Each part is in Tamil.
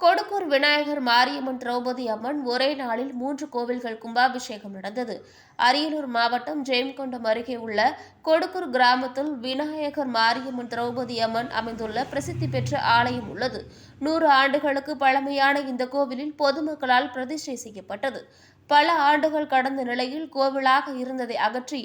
கொடுக்கூர் விநாயகர் மாரியம்மன் திரௌபதி அம்மன் ஒரே நாளில் மூன்று கோவில்கள் கும்பாபிஷேகம் நடந்தது. அரியலூர் மாவட்டம் ஜெயம்கொண்டம் அருகே உள்ள கொடுக்கூர் கிராமத்தில் விநாயகர் மாரியம்மன் திரௌபதி அம்மன் அமைந்துள்ள பிரசித்தி பெற்ற ஆலயம் உள்ளது. நூறு ஆண்டுகளுக்கு பழமையான இந்த கோவிலில் பொதுமக்களால் பிரதிஷ்டை செய்யப்பட்டது. பல ஆண்டுகள் கடந்த நிலையில் கோவிலாக இருந்ததை அகற்றி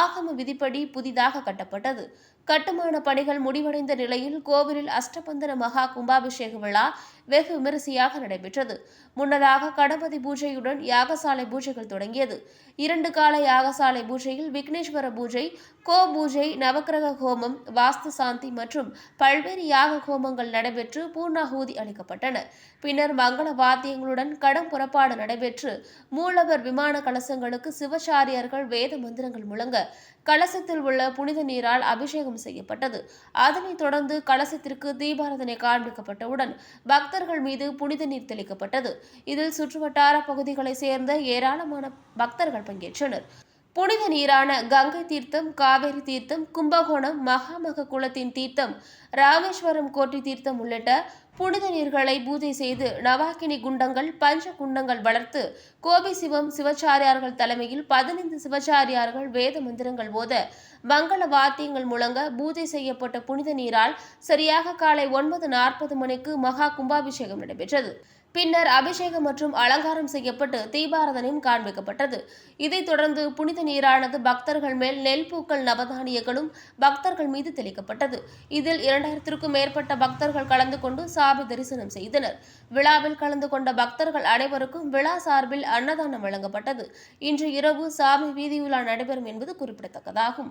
ஆகம விதிப்படி புதிதாக கட்டப்பட்டது. கட்டுமான பணிகள் முடிவடைந்த நிலையில் கோவிலில் அஷ்டபந்தன மகா கும்பாபிஷேக விழா வெகு விமரிசையாக நடைபெற்றது. முன்னதாக கணபதி பூஜையுடன் யாகசாலை பூஜைகள் தொடங்கியது. இரண்டு கால யாகசாலை பூஜையில் விக்னேஸ்வர பூஜை கோ பூஜை நவக்கிரக ஹோமம் வாஸ்து சாந்தி மற்றும் பல்வேறு யாக ஹோமங்கள் நடைபெற்று பூர்ணாகூதி அளிக்கப்பட்டன. பின்னர் மங்கள வாத்தியங்களுடன் கடம் புறப்பாடு நடைபெற்று மூலவர் விமான கலசங்களுக்கு சிவசாரியர்கள் வேத மந்திரங்கள் முழங்க கலசத்தில் உள்ள புனித நீரால் அபிஷேகம் செய்யப்பட்டது. அதனைத் தொடர்ந்து கலசத்திற்கு தீபாரதனை காண்பிக்கப்பட்டவுடன் பக்தர்கள் மீது புனித நீர் தெளிக்கப்பட்டது. இதில் சுற்றுவட்டார பகுதிகளைச் சேர்ந்த ஏராளமான பக்தர்கள் பங்கேற்றனர். புனித நீரான கங்கை தீர்த்தம் காவேரி தீர்த்தம் கும்பகோணம் மகாமக குளத்தின் தீர்த்தம் ராமேஸ்வரம் கோட்டை தீர்த்தம் உள்ளிட்ட புனித நீர்களை பூஜை செய்து நவாக்கினி குண்டங்கள் பஞ்ச குண்டங்கள் வளர்த்து கோபி சிவம் சிவச்சாரியார்கள் தலைமையில் பதினைந்து சிவச்சாரியார்கள் வேத மந்திரங்கள் போத மங்கள வாத்தியங்கள் முழங்க பூஜை செய்யப்பட்ட புனித நீரால் சரியாக காலை ஒன்பது நாற்பது மணிக்கு மகா கும்பாபிஷேகம் நடைபெற்றது. பின்னர் அபிஷேகம் மற்றும் அலங்காரம் செய்யப்பட்டு தீபாரதனையும் காண்பிக்கப்பட்டது இதைத் தொடர்ந்து புனித நீரானது பக்தர்கள் மேல் நெல் பூக்கள் நவதானியங்களும் பக்தர்கள் மீது தெளிக்கப்பட்டது. இதில் இரண்டாயிரத்திற்கும் மேற்பட்ட பக்தர்கள் கலந்து கொண்டு சுவாமி தரிசனம் செய்தனர். விழாவில் கலந்து கொண்ட பக்தர்கள் அனைவருக்கும் விழா சார்பில் அன்னதானம் வழங்கப்பட்டது. இன்று இரவு சாமி வீதியுலா நடைபெறும் என்பது குறிப்பிடத்தக்கதாகும்.